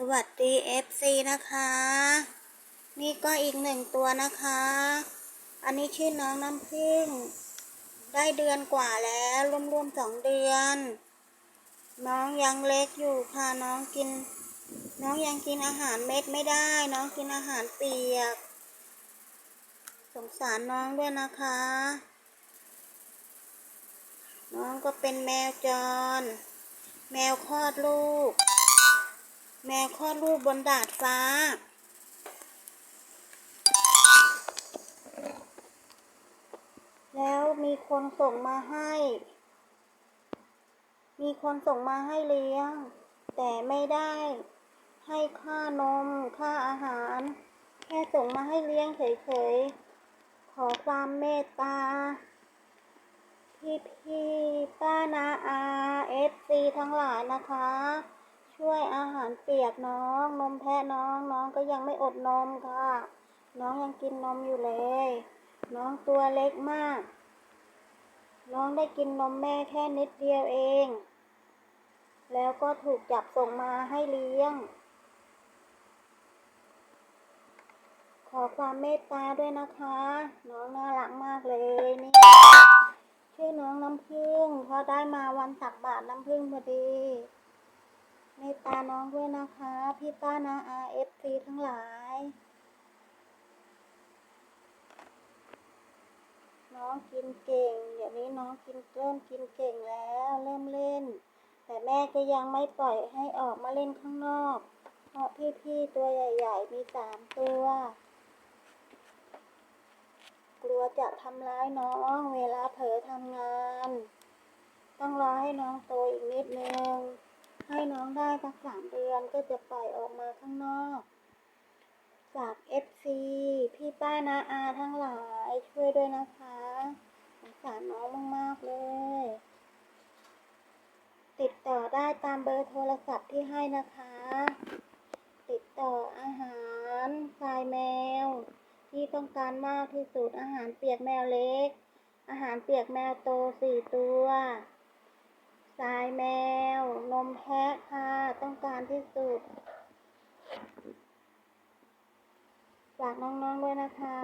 สวัสดี FC นะคะ นี่ก็อีกหนึ่งตัวนะคะ อันนี้ชื่อน้องน้ำพึ่ง ได้เดือนกว่าแล้วรวมๆสองเดือน น้องยังเล็กอยู่ค่ะน้องกิน น้องยังกินอาหารเม็ดไม่ได้ น้องกินอาหารเปียก สงสารน้องด้วยนะคะ น้องก็เป็นแมวจร แมวคลอดลูก แมวคลอดลูกบนดาดฟ้า แล้วมีคนส่งมาให้ มีคนส่งมาให้เลี้ยง แต่ไม่ได้ ให้ค่านม ค่าอาหาร แค่ส่งมาให้เลี้ยงเฉยๆ ขอความเมตตา พี่พี่ป้านาอาเอฟซีทั้งหลายนะคะ ช่วยอาหารเปียกน้อง นมแพะน้องน้องก็ยังไม่อดนมค่ะ น้องยังกินนมอยู่เลย น้องตัวเล็กมาก น้องได้กินนมแม่แค่นิดเดียวเอง แล้วก็ถูกจับส่งมาให้เลี้ยง ขอความเมตตาด้วยนะคะ น้องน่ารักมากเลยนี่ชื่อน้องน้ำพึ่งเพราะได้มาวันตักบาตรน้ำพึ่งพอดี ตาน้องด้วยนะคะ พี่ป้านาอาเอฟซีทั้งหลาย น้องกินเก่ง เดี๋ยวนี้น้องกินเริ่มกินเก่งแล้ว เริ่มเล่น แต่แม่ก็ยังไม่ปล่อยให้ออกมาเล่นข้างนอก เพราะพี่ๆตัวใหญ่ ๆ มีสามตัว กลัวจะทำร้ายน้องเวลาเผลอทำงาน ต้องรอให้น้องโตอีกนิด น้องได้สักสามเดือนก็จะปล่อยออกมาข้างนอก จาก FC พี่ป้านาอาทั้งหลายช่วยด้วยนะคะสงสารน้องมาก ๆ เลย ติดต่อได้ตามเบอร์โทรศัพท์ที่ให้นะคะ ติดต่ออาหารทรายแมว ที่ต้องการมากที่สุดอาหารเปียกแมวเล็ก อาหารเปียกแมวโตสี่ตัว ทรายแมว นมแพะค่ะ ต้องการที่สุด ฝากน้องๆด้วยนะคะ